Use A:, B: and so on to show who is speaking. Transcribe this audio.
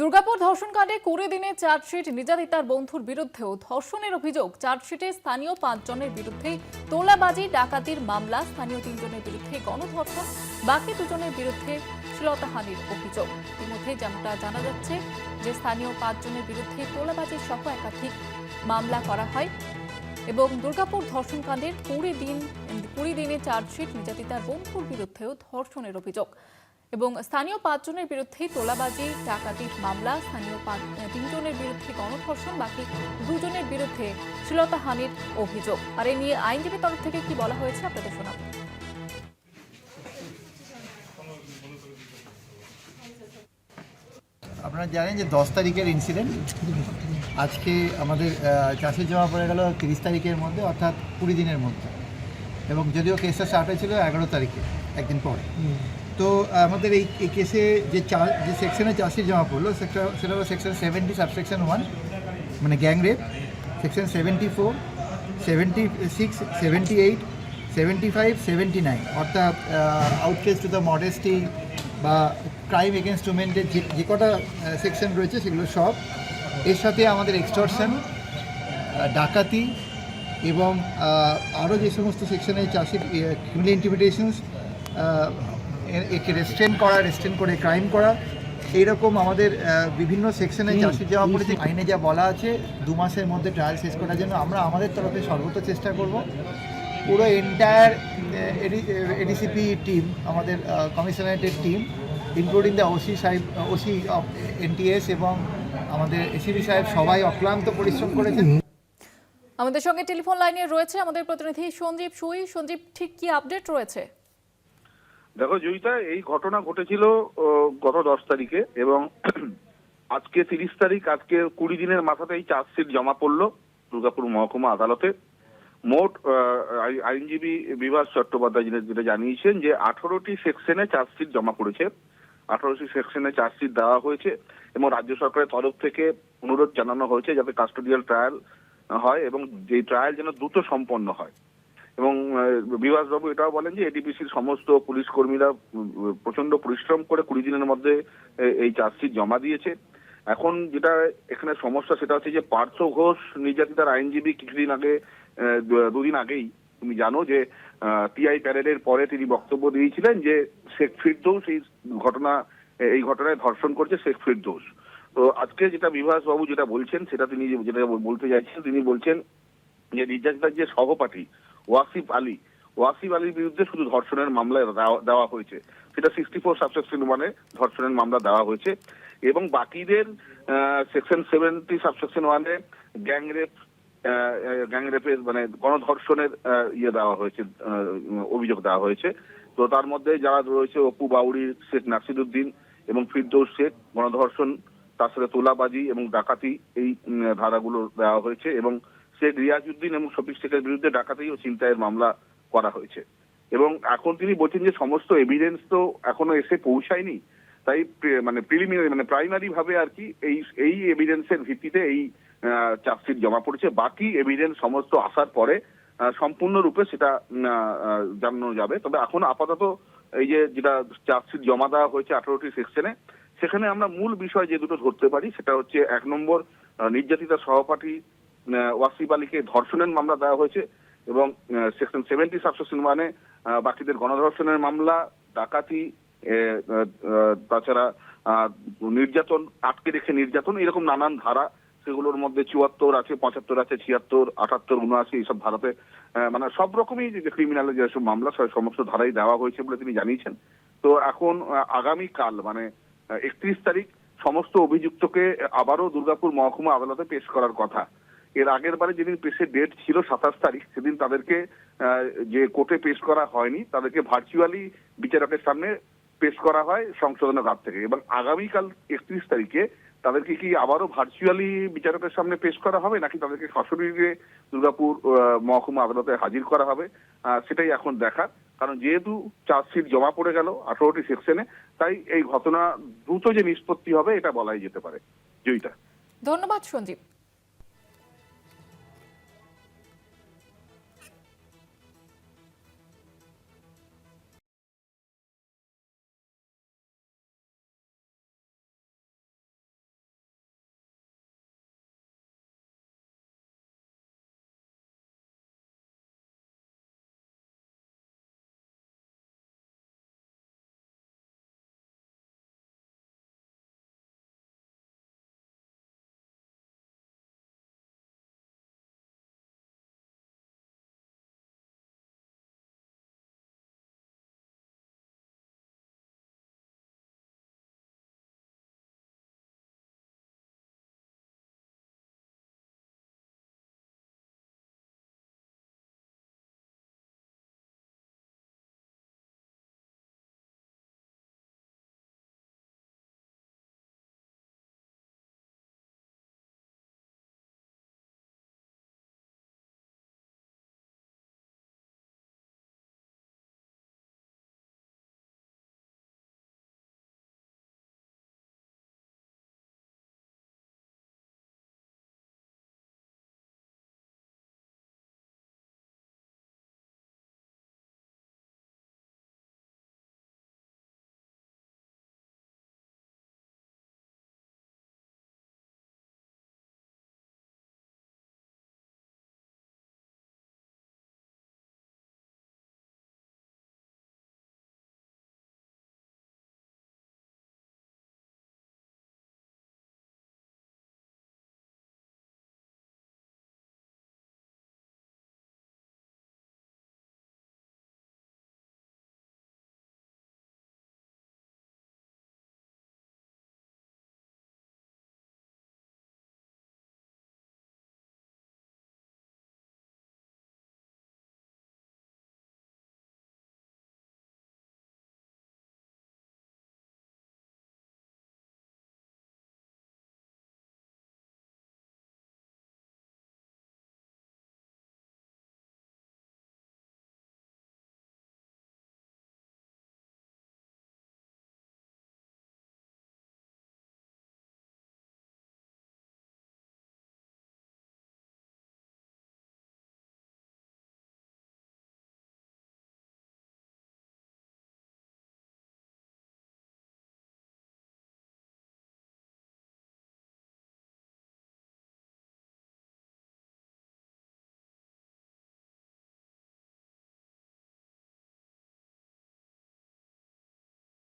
A: দুর্গাপুর ধর্ষণকাণ্ডে কুড়ি দিনে চার্জশিট নির্যাতিতার বন্ধুর বিরুদ্ধেও ধর্ষণের অভিযোগ। চার্জশিটে স্থানীয় পাঁচজনের বিরুদ্ধে তোলাবাজি, ডাকাতির মামলা, স্থানীয় তিনজনের বিরুদ্ধে গণধর্ষণ, বাকি দুজনের বিরুদ্ধে শ্লীলতাহানির অভিযোগ। ইতিমধ্যে যেমনটা জানা যাচ্ছে যে স্থানীয় পাঁচজনের বিরুদ্ধে তোলাবাজি সহ একাধিক মামলা করা হয় এবং দুর্গাপুর ধর্ষণকাণ্ডের কুড়ি দিন, কুড়ি দিনে চার্জশিট নির্যাতিতার বন্ধুর বিরুদ্ধেও ধর্ষণের অভিযোগ। এবং স্থানীয় পাঁচজনের বিরুদ্ধে তোলাবাজি, ডাকাতির মামলা, স্থানীয় তিনজনের বিরুদ্ধে গণধর্ষণ, বাকি দুজনের বিরুদ্ধে শ্লীলতাহানির অভিযোগ। আর এ নিয়ে আইনজীবী তরফ থেকে কি বলা হয়েছে আপনাদের শোনাবো।
B: আপনারা জানেন যে দশ তারিখের ইনসিডেন্ট আজকে আমাদের চাষের জমা পড়ে গেল তিরিশ তারিখের মধ্যে, অর্থাৎ কুড়ি দিনের মধ্যে। এবং যদিও কেসটা স্টার্ট হয়েছিল এগারো তারিখে, একদিন পরে। তো আমাদের এই এই কেসে যে চা, যে সেকশনে চাষির জমা পড়ল, সেটা সেটা হলো সেকশন সেভেন্টি সাবসেকশন ওয়ান মানে gang rape section seventy four seventy six seventy eight seventy five seventy nine অর্থাৎ আউটকেস টু দ্য মডেস্টি বা ক্রাইম এগেনস্ট উমেনদের যে যে কটা সেকশন রয়েছে সেগুলো সব। এর সাথে আমাদের এক্সটর্শন ডাকাতি এবং আরও যে সমস্ত সেকশনে চাষির ক্রিমিনাল ইন্টিমিডেশনস একে রেস্ট্রেন করা রেস্ট্রেন করে ক্রাইম করা। এইরকম আমাদের বিভিন্ন সেকশনে চাষির যাওয়া পড়েছে আইনে যা বলা আছে দু মাসের মধ্যে ট্রায়াল শেষ করার জন্য আমরা আমাদের তরফে সর্বোচ্চ চেষ্টা করব। পুরো এন্টায়ার এডিসিপি টিম আমাদের কমিশনারেটের টিম ইনক্লুডিং দ্য ওসি সাহেব ওসি অফ এনটিএস এবং আমাদের এসিবি সাহেব সবাই অক্লান্ত পরিশ্রম করেছেন।
A: আমাদের সঙ্গে টেলিফোন লাইনে রয়েছে আমাদের প্রতিনিধি সঞ্জীব সুই। সঞ্জীব ঠিক কি আপডেট রয়েছে?
C: দেখো, জয়িতা, এই ঘটনা ঘটেছিল গত দশ তারিখে এবং আজকে তিরিশ তারিখ, আজকে কুড়ি দিনের মাথাতে এই চার্জশিট জমা পড়ল দুর্গাপুর মহকুমা আদালতে। মোট আইনজীবী বিভাস চট্টোপাধ্যায় যেটা জানিয়েছেন যে আঠারোটি সেকশনে চার্জশিট জমা পড়েছে। আঠারোটি সেকশনে চার্জশিট দেওয়া হয়েছে এবং রাজ্য সরকারের তরফ থেকে অনুরোধ জানানো হয়েছে যাতে কাস্টোডিয়াল ট্রায়াল হয় এবং যে ট্রায়াল যেন দ্রুত সম্পন্ন হয়। এবং বিভাস বাবু এটাও বলেন যে এডিপিসির সমস্ত পুলিশ কর্মীরা প্রচণ্ড পরিশ্রম করে কুড়ি দিনের মধ্যে এই চার্জশিট জমা দিয়েছে। এখন যেটা এখানে সমস্যা সেটা হচ্ছে যে পার্থ ঘোষ নির্যাতিতার আইনজীবী কিছুদিন আগে দুদিন আগেই, তুমি জানো যে টিআই প্যারেডের পরে তিনি বক্তব্য দিয়েছিলেন যে শেখ ফিরদৌস এই ঘটনা এই ঘটনায় ধর্ষণ করছে শেখ ফিরদৌস। তো আজকে যেটা বিভাস বাবু যেটা বলছেন, সেটা তিনি যেটা বলতে চাইছেন, তিনি বলছেন যে নির্যাতিতার যে সহপাঠী ওয়াসিফ আলী। ওয়াসিফ আলীর বিরুদ্ধে শুধু ধর্ষণের মামলা দেওয়া- হয়েছে। সেটা সিক্সটি ফোর সাবসেকশন ওয়ানে ধর্ষণের মামলা দেওয়া হয়েছে। এবং বাকিদের সেকশন সেভেন্টি সাবসেকশন ওয়ানে গ্যাং রেপ গ্যাং রেপের মানে গণধর্ষণের ইয়ে দেওয়া হয়েছে অভিযোগ দেওয়া হয়েছে। তো তার মধ্যে যারা রয়েছে অপু বাউরি শেখ নাসিরুদ্দিন এবং ফিরদৌস শেখ, গণধর্ষণ, তার সাথে তোলাবাজি এবং ডাকাতি, এই ধারাগুলো দেওয়া হয়েছে এবং শেখ রিয়াজউদ্দিন এবং শফিক শেখের বিরুদ্ধে ডাকাতি ও ছিনতাইয়ের মামলা করা হয়েছে। এবং এখন তিনি বলছেন যে সমস্ত এভিডেন্স তো এখনও এসে পৌঁছায়নি। তাই মানে প্রিলিমিনারি মানে প্রাইমারি ভাবে আর কি এই এই এভিডেন্সের ভিত্তিতে এই চার্জশিট জমা পড়েছে। বাকি এভিডেন্স সমস্ত আসার পরে সম্পূর্ণরূপে সেটা জানানো যাবে। তবে এখন আপাতত এই যে, যেটা চার্জশিট জমা দেওয়া হয়েছে আঠারোটি সেকশনে, সেখানে আমরা মূল বিষয় যে দুটো ধরতে পারি সেটা হচ্ছে এক নম্বর নির্যাতিতা সহপাঠী ওয়াসিফ আলীকে ধর্ষণের মামলা দেওয়া হয়েছে এবং সেকশন সেভেন্টি সাবসেকশন আহ, বাকিদের গণধর্ষণের মামলা ডাকাতি তাছাড়া নির্যাতন আটকে রেখে নির্যাতন এরকম নানান ধারা সেগুলোর মধ্যে চুয়াত্তর আছে পঁচাত্তর আছে ছিয়াত্তর আটাত্তর উনআশি এইসব ধারাতে মানে সব রকমই যে ক্রিমিনাল যেসব মামলা সমস্ত ধারাই দেওয়া হয়েছে বলে তিনি জানিয়েছেন। তো এখন আহ, আগামীকাল মানে একত্রিশ তারিখ সমস্ত অভিযুক্তকে আবারও দুর্গাপুর মহকুমা আদালতে পেশ করার কথা। এর আগের বারে যেদিন পেশের ডেট ছিল সাতাশ তারিখ, সেদিন তাদেরকে যে কোর্টে পেশ করা হয়নি, তাদেরকে ভার্চুয়ালি বিচারকের সামনে পেশ করা হয় সংশোধনাগার থেকে। এবং আগামীকাল একত্রিশ তারিখে তাদেরকে কি আবারও ভার্চুয়ালি বিচারকের সামনে পেশ করা হবে, নাকি তাদেরকে সশরীরে দুর্গাপুর মহকুমা আদালতে হাজির করা হবে? সেটাই এখন দেখার। কারণ যেহেতু চার্জশিট জমা পড়ে গেল আঠারোটি সেকশনে, তাই এই ঘটনা দ্রুত যে নিষ্পত্তি হবে, এটা বলাই যেতে পারে। জয়িতা।
A: ধন্যবাদ সঞ্জীব।